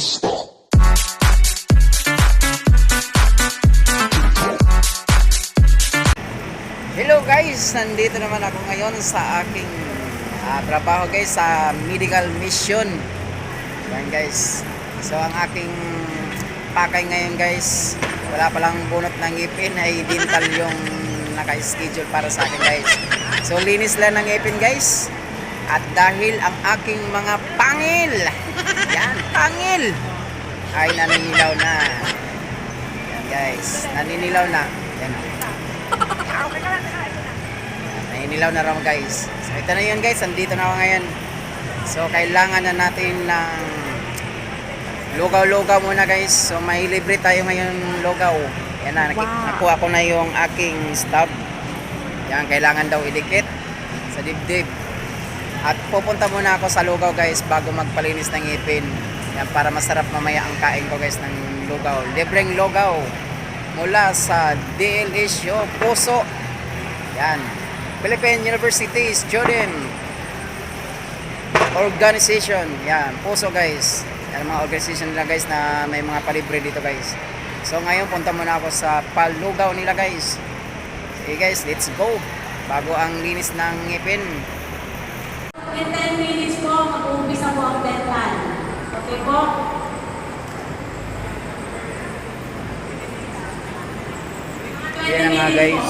Basta. Hello guys, nandito naman ako ngayon sa aking ah, trabaho guys sa medical mission. Yan guys. So ang aking pakay ngayon guys, wala palang bunot ng ngipin ay dental yung naka-schedule para sa akin guys. So linis lang ng ngipin guys. At dahil ang aking mga pangil, pangil, ay naninilaw na. Yan guys, naninilaw na. Yan. Naninilaw na raw guys. So ito na yun guys, andito na ako ngayon. So kailangan na natin ng lugaw-lugaw muna guys. So may libre tayo ngayon lugaw. Yan na, nakik- nakuha ko na yung aking stub. Yan, kailangan daw idikit sa dibdib. At pupunta muna ako sa lugaw guys bago magpalinis ng ngipin. Yan, para masarap mamaya ang kain ko guys ng lugaw. Libreng lugaw mula sa DLSU Puso. Yan. Philippine University Student Organization. Yan. Puso guys. Yan mga organization nila guys na may mga palibre dito guys. So ngayon punta muna ako sa palugaw nila guys. Sige guys, let's go. Bago ang linis ng ngipin. In 10 minutes po, mag-uumpisa po ang dental. Okay po? Yan na nga guys.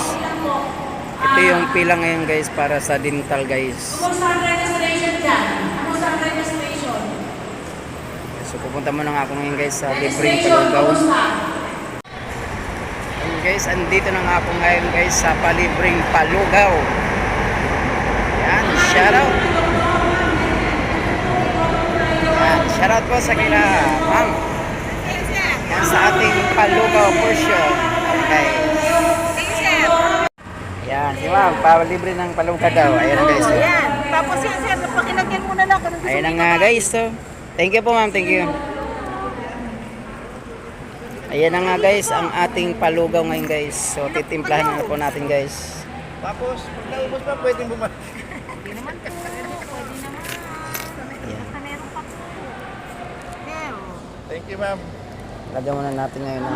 Ito yung pila ngayon guys para sa dental guys. Kumusta ang registration dyan? Kumusta ang registration? So pupunta muna nga ako ngayon guys sa libreng kumusta? Ayun guys, andito na nga ako ngayon guys sa palibreng palugaw. Yan, shoutout. Yan, shoutout po sa kila ma'am. Yan sa ating palugaw portion. Okay. Yan, si ma'am, palibre ng palugaw daw. Ayan na guys. oh. Ayan. Tapos yan, sir, pakilagyan mo na lang. Ayan na nga guys. So, thank you po ma'am, thank you. Ayan na nga guys, ang ating palugaw ngayon guys. So, titimplahan na po natin guys. Tapos, pag naubos pa, pwedeng bumalik. Hindi naman po. Pwede naman. Ayan. Basta meron pa po. Pero, Thank you, ma'am. Lagyan muna natin ngayon ng...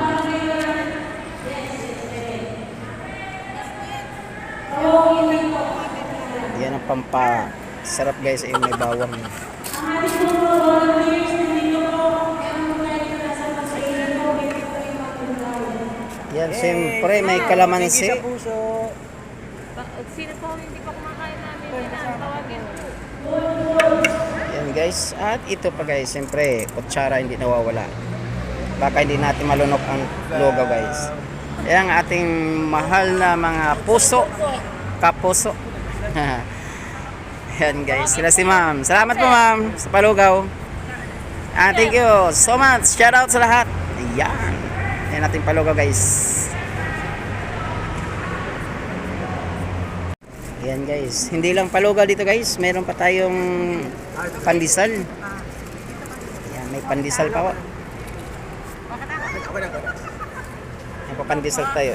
Yan ang pampa sarap guys yung may bawang. Yan, siyempre may kalamansi. puso. sino po hindi pa kumakain namin? Yan, tawagin. Yan guys. At ito pa guys, siyempre, kutsara hindi nawawala. Baka hindi natin malunok ang logo guys. Yan ang ating mahal na mga puso. Kapuso. Yan guys, sila si ma'am. Salamat po ma'am sa palugaw. Ah, thank you so much. Shout out sa lahat. Ayan. Yan ating palugaw guys. Yan guys. Hindi lang palugaw dito guys. Meron pa tayong pandesal. Yan, may pandesal pa po. May pa pandesal tayo.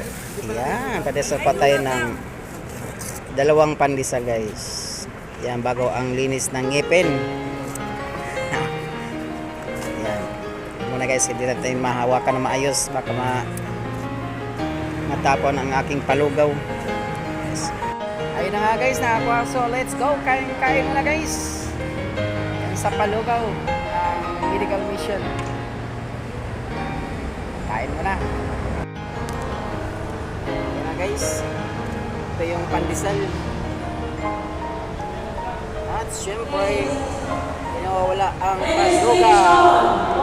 Yan, pandesal pa tayo ng dalawang pandesal guys. Yan, bago ang linis ng ngipin. Yan. Muna guys, hindi natin mahawakan na maayos. Baka ma matapon ang aking palugaw. Ayun na nga guys, nakakuha. So let's go. Kain, kain muna guys. Sa palugaw. Ang medical mission. Kain muna. Yan na guys. Ito yung pandesal. At syempre, hindi nawawala ang palugaw.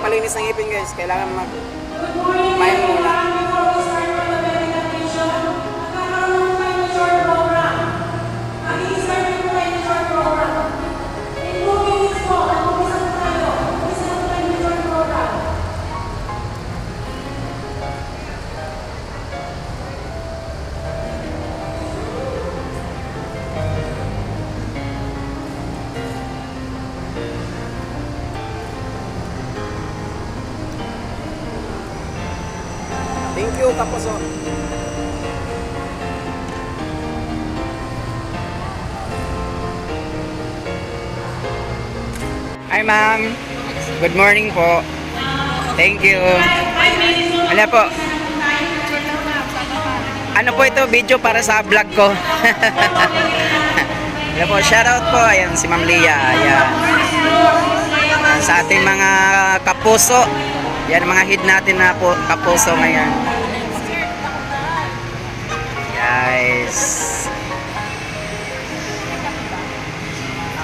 Okay. Bagong palinis ng ipin guys, kailangan mag Kumain muna. Thank you, Kapuso. Hi, ma'am. Good morning po. Thank you. Ano po? Ano po ito? Video para sa vlog ko. Ano po? Shoutout po. Ayan, si Ma'am Lia. Ayan. Sa ating mga kapuso. Yan, mga hid natin na po, kapuso ngayon. Guys.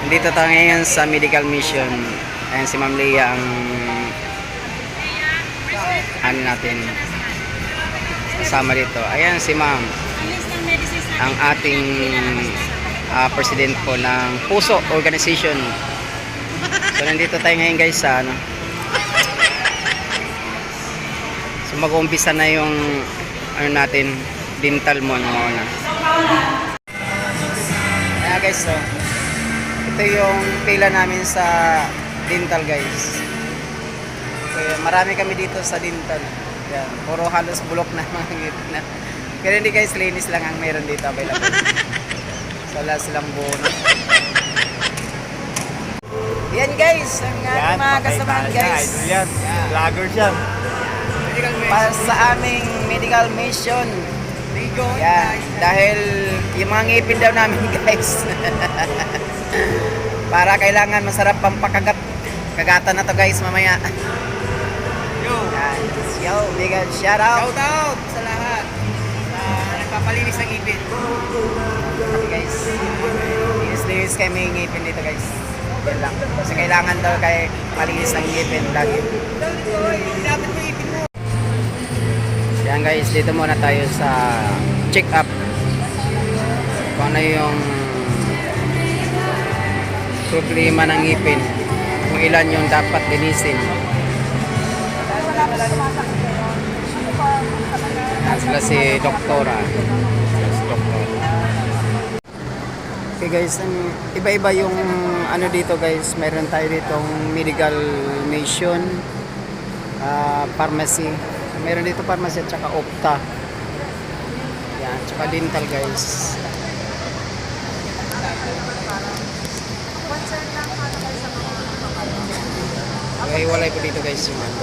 Nandito tayo ngayon sa medical mission. Ayan si Ma'am Lia ang ano natin kasama dito. Ayan si Ma'am ang ating ah, president po ng Puso Organization. So nandito tayo ngayon guys sa ano. So mag-uumpisa na yung ano natin dental mo no na. Ayan guys so ito yung pila namin sa dental guys. Okay, marami kami dito sa dental. Yan, puro halos bulok na mga ngipin na. Pero hindi guys, linis lang ang meron dito available. So wala silang buo na. Yan guys, ang mga kasamahan guys. Yan. Vlogger siya. Para sa aming medical mission. Yan, dahil yung mga ngipin daw namin guys. Para kailangan masarap pang pakagat. Kagatan na to guys mamaya. Yo. Yan, yo, big shout out. Shout out sa lahat. Sa nagpapalinis ng ipin. Okay guys. Linis-linis kami ng ngipin dito guys. Yan lang. Kasi kailangan daw kay malinis ng ngipin lagi. Dapat mo ipin mo. Yan guys, dito muna tayo sa check up. Kung ano yung problema ng ngipin. Kung ilan yung dapat linisin. Yan sila si Doktora. Si Doktor. Okay guys, iba-iba yung ano dito guys. Meron tayo ditong medical mission, ah, pharmacy. Meron dito pharmacy at saka opta. Yan, tsaka dental guys. Okay, walay ko dito guys yung ano.